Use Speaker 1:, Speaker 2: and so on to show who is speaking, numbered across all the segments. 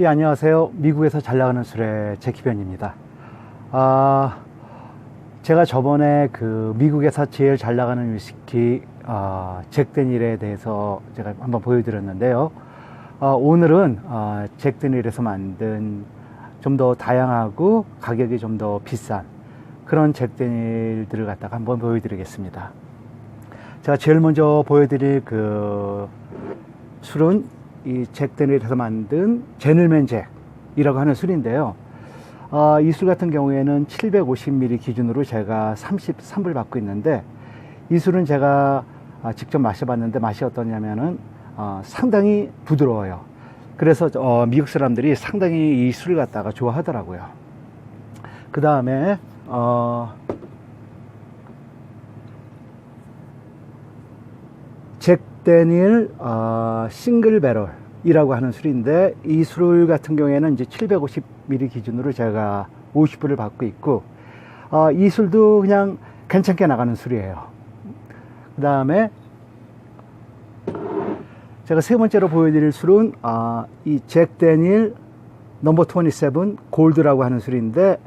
Speaker 1: 예, 안녕하세요. 미국에서 잘 나가는 술의 제키변입니다. 아, 제가 저번에 그 미국에서 제일 잘 나가는 위스키, 아, 잭 데닐에 대해서 제가 한번 보여드렸는데요. 아, 오늘은 아, 잭 데닐에서 만든 좀 더 다양하고 가격이 좀 더 비싼 그런 잭 데닐들을 갖다가 한번 보여드리겠습니다. 제가 제일 먼저 보여드릴 그 술은 이 잭 데닐에서 만든 제늘맨 잭이라고 하는 술인데요. 아, 이술 같은 경우에는 750ml 기준으로 제가 33불 받고 있는데 이 술은 제가 아, 직접 마셔봤는데 맛이 어떠냐면은 어, 상당히 부드러워요. 그래서 어, 미국 사람들이 상당히 이 술을 갖다가 좋아하더라고요. 그 다음에 어, 잭 데닐 어, 싱글 배럴이라고 하는 술인데 이 술 같은 경우에는 이제 750ml 기준으로 제가 50불을 받고 있고 어, 이 술도 그냥 괜찮게 나가는 술이에요. 그 다음에 제가 세 번째로 보여드릴 술은 아, 이잭 데닐 넘버 27 골드라고 하는 술인데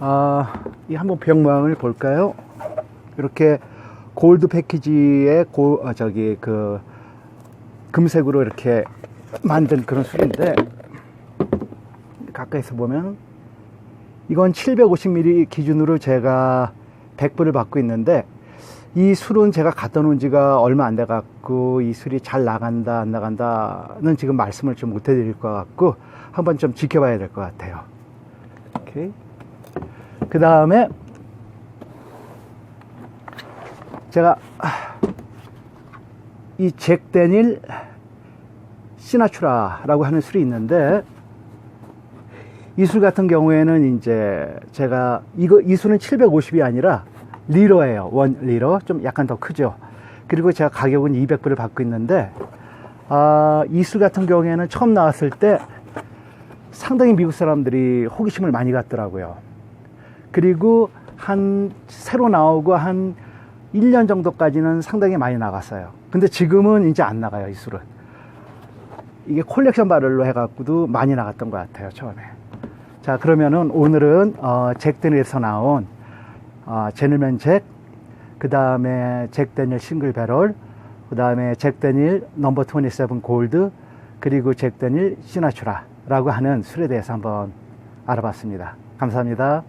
Speaker 1: 아, 이 한번 병 모양을 볼까요? 이렇게 골드 패키지에 고, 어, 저기 그 금색으로 이렇게 만든 그런 술인데 가까이서 보면 이건 750ml 기준으로 제가 100불을 받고 있는데 이 술은 제가 갖다 놓은 지가 얼마 안 돼 갖고 이 술이 잘 나간다 안 나간다는 지금 말씀을 좀 못 해드릴 것 같고 한번 좀 지켜봐야 될 것 같아요. 오케이. 그 다음에 제가 이 잭 데닐 시나츄라라고 하는 술이 있는데 이 술 같은 경우에는 이제 제가 이거 이 술은 750이 아니라 리러예요. 원 리러 좀 약간 더 크죠. 그리고 제가 가격은 200불을 받고 있는데 아, 이 술 같은 경우에는 처음 나왔을 때 상당히 미국 사람들이 호기심을 많이 갖더라고요. 그리고 한 새로 나오고 한 1년 정도까지는 상당히 많이 나갔어요. 근데 지금은 이제 안 나가요, 이 술은. 이게 콜렉션 바를로 해갖고도 많이 나갔던 것 같아요, 처음에. 자, 그러면은 오늘은, 어, 잭데닐에서 나온, 어, 제늘맨 잭, 그 다음에 잭데닐 싱글 배럴, 그 다음에 잭데닐 넘버 27 골드, 그리고 잭데닐 시나츄라라고 하는 술에 대해서 한번 알아봤습니다. 감사합니다.